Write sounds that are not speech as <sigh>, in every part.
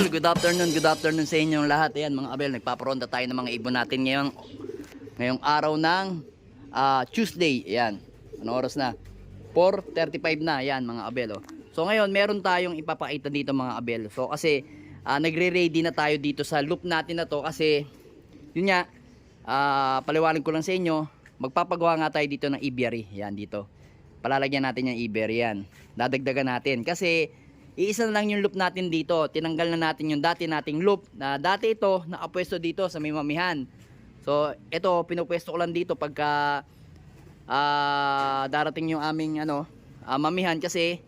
Abel, good afternoon, good afternoon sa inyong lahat. Ayan mga Abel, nagpaparonda tayo ng mga ibon natin ngayong, ngayong araw ng ah, Tuesday. Ayan, ano oras na? 4.35 na, ayan mga Abel. Oh. So ngayon, meron tayong ipapakita dito mga Abel. So kasi ah, nagre-ready na tayo dito sa loop natin na to kasi yun nga, ah, paliwanag ko lang sa inyo, magpapagawa nga tayo dito ng aviary. Yan dito. Palalagyan natin yung aviary yan. Dadagdagan natin. Kasi, iisa na lang yung loop natin dito. Tinanggal na natin yung dati nating loop. Na dati ito, nakapwesto dito sa may mamihan. So, ito, pinupwesto ko lang dito pagka ah, darating yung aming ano, ah, mamihan. Kasi,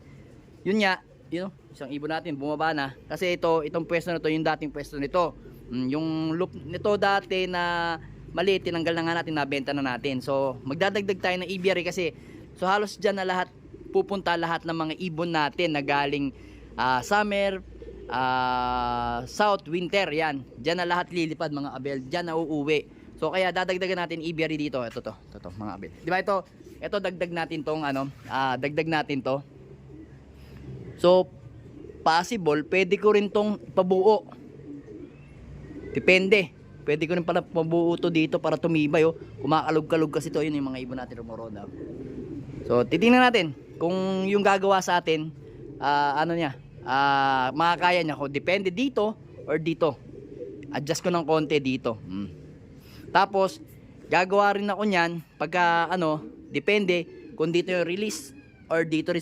yun nga, yun, isang ibon natin, bumaba na. Kasi ito, itong pwesto na to, yung dating pwesto nito. Mm, yung loop nito dati na maliit, tinanggal na nga natin, nabenta na natin. So, magdadagdag tayo ng aviary kasi, so halos dyan na lahat, pupunta lahat ng mga ibon natin na galing ah, summer, ah, south, winter, yan. Dyan na lahat lilipad mga abel, dyan na uuwi. So, kaya dadagdagan natin aviary dito. Ito to, ito to, mga abel. Di ba ito, ito dagdag natin tong ano, ah, dagdag natin to. So, possible, pwede ko rin tong pabuo. Depende. Pwede ko rin pala pabuo to dito para tumibay oh. Kumakalog-kalog kasi to yun yung mga ibon natin rumoroda. So, titingnan natin kung yung gagawa sa atin ah, ano niya, ah, makakaya niya ko depende dito or dito. Adjust ko ng konti dito. Mm. Tapos, gagawa rin ako niyan pagka ano, depende kung dito yung release or dito rin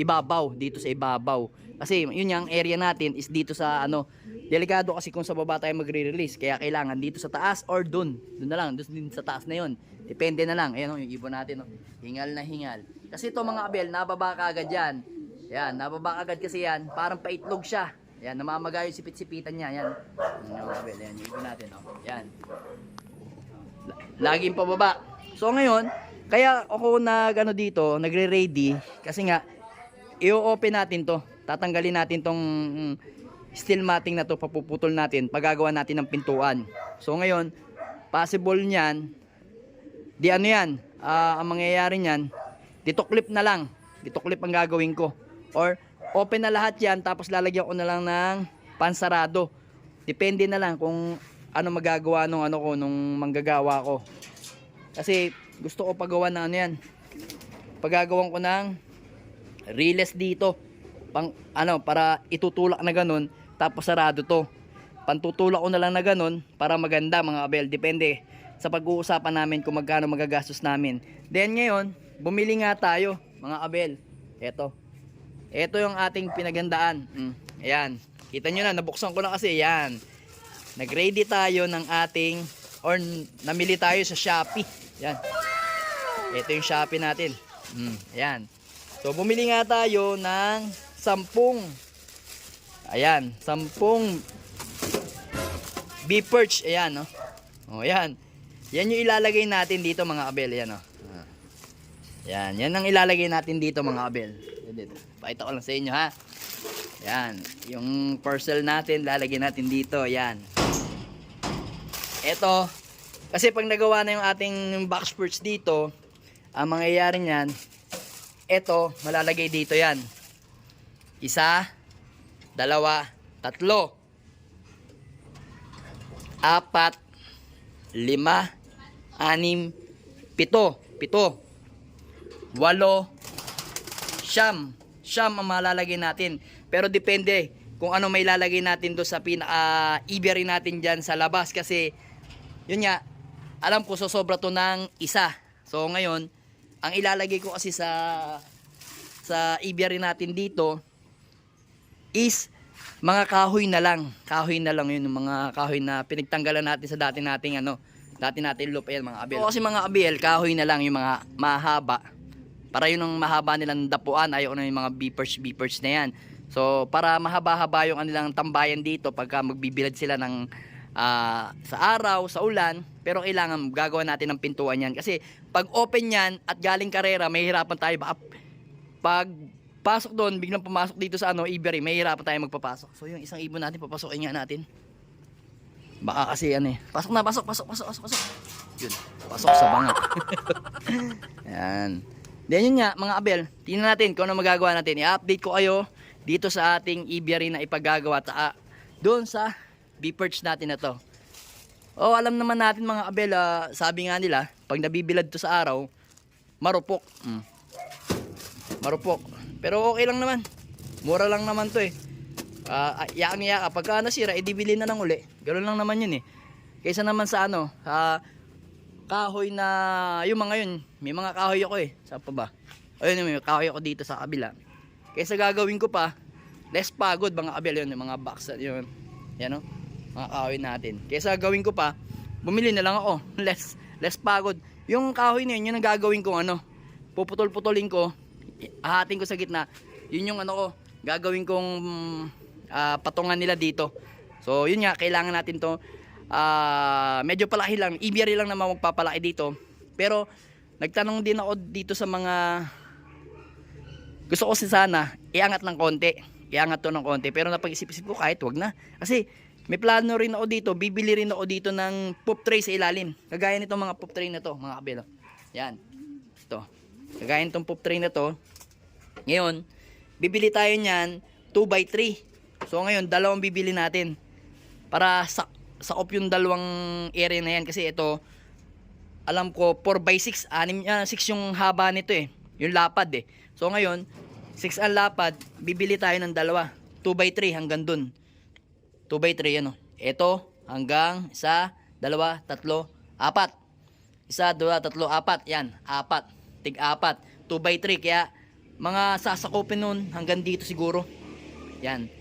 ibabaw, dito sa ibabaw. Kasi yun yung area natin is dito sa ano, delikado kasi kung sa baba tayo magre-release. Kaya kailangan dito sa taas or dun. Dun na lang, dun din sa taas na yun. Depende na lang. Ayan o, yung ibon natin o. Hingal na hingal. Kasi ito mga abel, nababa ka agad yan. Yan, nababa agad kasi yan. Parang paitlog siya. Yan, namamaga yung sipit-sipitan niya. Yan. Yung abel. Yan, yung ibon natin o. Yan. La- Laging pababa. So ngayon, kaya ako nag ano dito, nagre-ready kasi nga i-open natin 'to. Tatanggalin natin tong mm, steel matting na 'to, papuputol natin, pagagawa natin ng pintuan. So ngayon, possible niyan di ano 'yan, ah, ang mangyayari niyan, dito clip na lang. Dito clip ang gagawin ko. Or open na lahat 'yan tapos lalagyan ko na lang ng pansarado. Depende na lang kung ano magagawa nung ano ko nung manggagawa ko. Kasi gusto ko pagawa ng ano yan. Pagagawan ko ng relays dito. Pang, ano, para itutulak na ganun. Tapos sarado to. Pantutulak ko na lang na ganun para maganda mga abel. Depende sa pag-uusapan namin kung magkano magagastos namin. Then ngayon, bumili nga tayo mga abel. Eto. Ito yung ating pinagandaan. Mm, ayan. Kita nyo na, nabuksan ko na kasi. Ayan. Nag-ready tayo ng ating or namili tayo sa Shopee. Yan. Ito yung Shopee natin. Mm, ayan. So bumili nga tayo ng sampung Ayan, sampung beef perch. Ayan, no. Oh, ayan. Yan yung ilalagay natin dito mga abel. Ayan, no. Ah. Yan, yan ang ilalagay natin dito mga abel. Yan dito. Pakita ko lang sa inyo ha. Yan, yung parcel natin lalagyan natin dito. Ayan. Ito, kasi pag nagawa na yung ating box perch dito, ang mangyayari niyan, ito, malalagay dito yan. Isa, dalawa, tatlo, apat, lima, anim, pito, pito, walo, siyam, siyam ang malalagay natin. Pero depende kung ano may lalagay natin do sa pinaka aviary natin dyan sa labas. Kasi yun nga, alam ko sosobra to ng isa. So ngayon, ang ilalagay ko kasi sa sa aviary natin dito is mga kahoy na lang. Kahoy na lang yun, yung mga kahoy na pinagtanggalan natin sa dati nating ano, dati natin loop ayan mga abel. So, kasi mga abel, kahoy na lang yung mga mahaba. Para yun ang mahaba nilang dapuan, ayaw na yung mga beepers beepers na yan. So para mahaba-haba yung kanilang tambayan dito pagka magbibilad sila ng ah, sa araw, sa ulan, pero kailangan gagawa natin ng pintuan yan. Kasi pag open yan at galing karera, may hirapan tayo. Baka pag pasok doon, biglang pumasok dito sa ano, aviary, may hirapan tayo magpapasok. So yung isang ibon natin, papasokin nga natin. Baka kasi ano eh. Pasok na, pasok, pasok, pasok, pasok, pasok. Yun, pasok sa banga. <laughs> Yan. Then yun nga, mga abel, tingnan natin kung ano magagawa natin. I-update ko kayo dito sa ating aviary na ipagagawa. Ta doon sa B-perch natin na to. Oh, alam naman natin mga abel, ah, sabi nga nila, pag nabibilad to sa araw, marupok. Mm. Marupok. Pero okay lang naman. Mura lang naman to eh. Ah, uh, yaang yaka. Pagka nasira, edi bili na lang uli. Ganun lang naman yun eh. Kaysa naman sa ano, ah, kahoy na, yung mga yun, may mga kahoy ako eh. Saan pa ba? Ayun, may kahoy ako dito sa kabila. Kaysa gagawin ko pa, less pagod mga abel yun, yung mga box yun. Yan o, mga kahoy natin. Kaysa gagawin ko pa, bumili na lang ako. <laughs> Less, less pagod. Yung kahoy na yun, yun ang gagawin ko ano, puputol-putulin ko, ahatin ko sa gitna. Yun yung ano ko, gagawin kong ah, patungan nila dito. So yun nga, kailangan natin to ah, medyo palaki lang, ibiyari lang naman magpapalaki dito. Pero nagtanong din ako dito sa mga gusto ko si sana iangat ng konti. Iangat to ng konti. Pero napag-isip-isip ko kahit wag na. Kasi may plano rin ako dito, bibili rin ako dito ng poop tray sa ilalim. Kagaya nitong mga poop tray na to, mga kabelo. Yan. Ito. Kagaya nitong poop tray na to. Ngayon, bibili tayo niyan 2x3. So ngayon, dalawang bibili natin. Para sa sakop yung dalawang area na yan. Kasi ito, alam ko 4x6, 6, 6 yung haba nito eh. Yung lapad eh. So ngayon, 6 ang lapad, bibili tayo ng dalawa. 2x3 hanggang dun. 2x3 ano. Ito hanggang isa, dalawa, tatlo, apat. Isa, dalawa, tatlo, apat. Yan, apat. Tig apat. 2x3 kaya mga sasakupin nun hanggang dito siguro. Yan.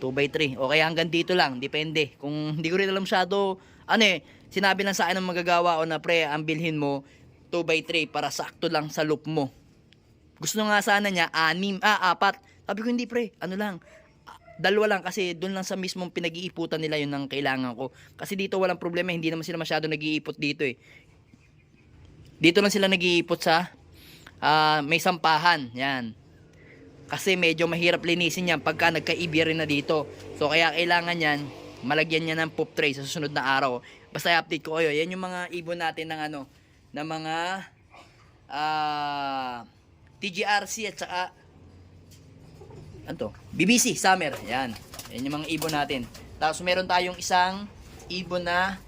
2x3. O kaya hanggang dito lang. Depende. Kung hindi ko rin alam masyado, ano eh, sinabi lang sa akin ng magagawa ko na pre, ang bilhin mo 2x3 para sakto lang sa loop mo. Gusto nga sana niya, anim, ah, apat. Sabi ko, hindi pre, ano lang, dalawa lang kasi doon lang sa mismong pinag-iiputan nila yun ang kailangan ko. Kasi dito walang problema, hindi naman sila masyado nag-iipot dito eh. Dito lang sila nag-iipot sa ah, may sampahan, yan. Kasi medyo mahirap linisin yan pagka nagka-EB rin na dito. So kaya kailangan yan, malagyan niya ng poop tray sa susunod na araw. Basta i-update ko kayo. Yan yung mga ibon natin ng ano, ng mga ah TGRC at saka ano? BBC Summer. Yan. Yan yung mga ibon natin. Tapos meron tayong isang ibon na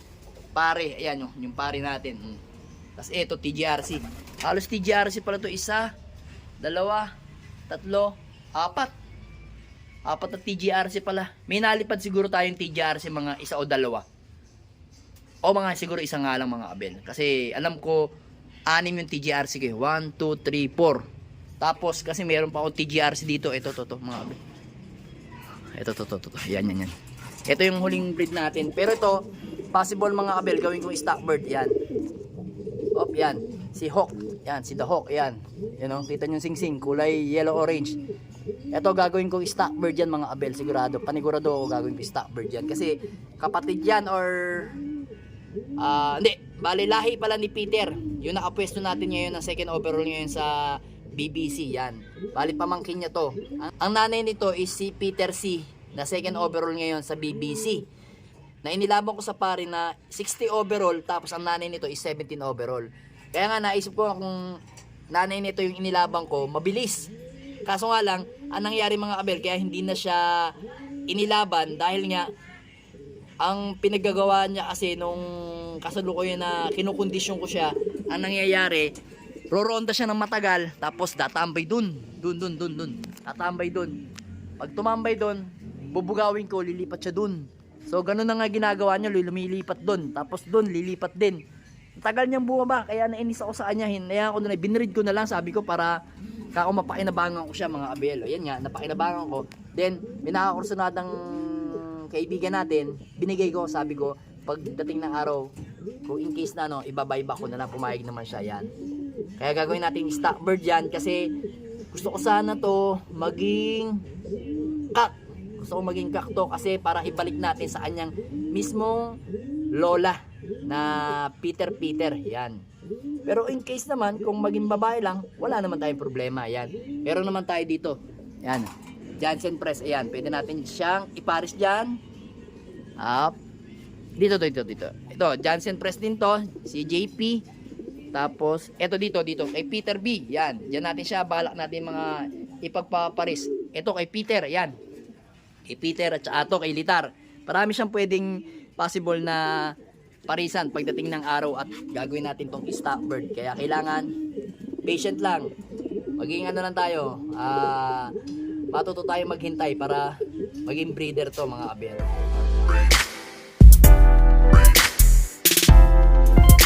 pare. Ayan yung, yung pare natin. Mm. Tapos ito TGRC. Halos TGRC pala to isa, dalawa, tatlo, apat. Apat na TGRC pala. May nalipad siguro tayong TGRC mga isa o dalawa. O mga siguro isa nga lang mga abel. Kasi alam ko, anim yung TGRC ko. 1, 2, 3, 4. Tapos kasi meron pa akong TGRC dito. Ito, to, to, mga abel. Ito, to, to, to, to. Yan, yan, yan. Ito yung huling breed natin. Pero ito, possible mga abel, gawin kong stock bird. Yan. Op, yan. Si Hawk. Yan, si The Hawk. Yan. Yan o, kita nyo sing-sing. Kulay yellow-orange. Ito gagawin kong stock bird yan mga abel. Sigurado. Panigurado ako gagawin ko stock bird yan. Kasi kapatid yan or... ah hindi. Bali, lahi pala ni Peter. Yung nakapwesto natin ngayon ng second overall ngayon sa BBC. Yan. Bali, pamangkin niya to. Ang, ang nanay nito is si Peter C. Na second overall ngayon sa BBC na inilaban ko sa pari na 60 overall tapos ang nanay nito is 17 overall. Kaya nga naisip ko kung nanay nito yung inilaban ko, mabilis. Kaso nga lang, ang nangyari mga kabel, kaya hindi na siya inilaban dahil nga ang pinaggagawa niya kasi nung kasalukuyan na kinukondisyon ko siya, ang nangyayari, roronda siya ng matagal, tapos datambay dun, dun, dun, dun, dun, tatambay dun. Pag tumambay dun, bubugawin ko, lilipat siya dun. So, ganun na nga ginagawa niya, lumilipat dun, tapos dun, lilipat din. Tagal niyang bumaba, kaya nainis ako sa kanya, hinayaan ko na, binread ko na lang, sabi ko, para kako mapakinabangan ko siya mga abelo. Yan nga, napakinabangan ko. Then, may nakakursunadang kaibigan natin, binigay ko, sabi ko, pagdating ng araw, kung in case na ano, ibabay ba ko na lang, pumayag naman siya yan. Kaya gagawin natin stock bird yan kasi gusto ko sana to maging kak. Gusto ko maging kak to kasi para ibalik natin sa kanyang mismong lola na Peter Peter. Yan. Pero in case naman, kung maging babae lang, wala naman tayong problema. Yan. Meron naman tayo dito. Yan. Jansen Press. Ayan. Pwede natin siyang iparis dyan. Up. Dito, dito, dito. Ito, Jansen Press din to. Si JP. Tapos, eto dito, dito. Kay Peter B. Yan. Diyan natin siya. Balak natin mga ipagpaparis. Ito kay Peter. Yan. Kay Peter at saka to kay Litar. Marami siyang pwedeng possible na parisan pagdating ng araw at gagawin natin tong stock bird. Kaya kailangan patient lang. Maging ano lang tayo, ah matuto tayo maghintay para maging breeder to mga kabiyero.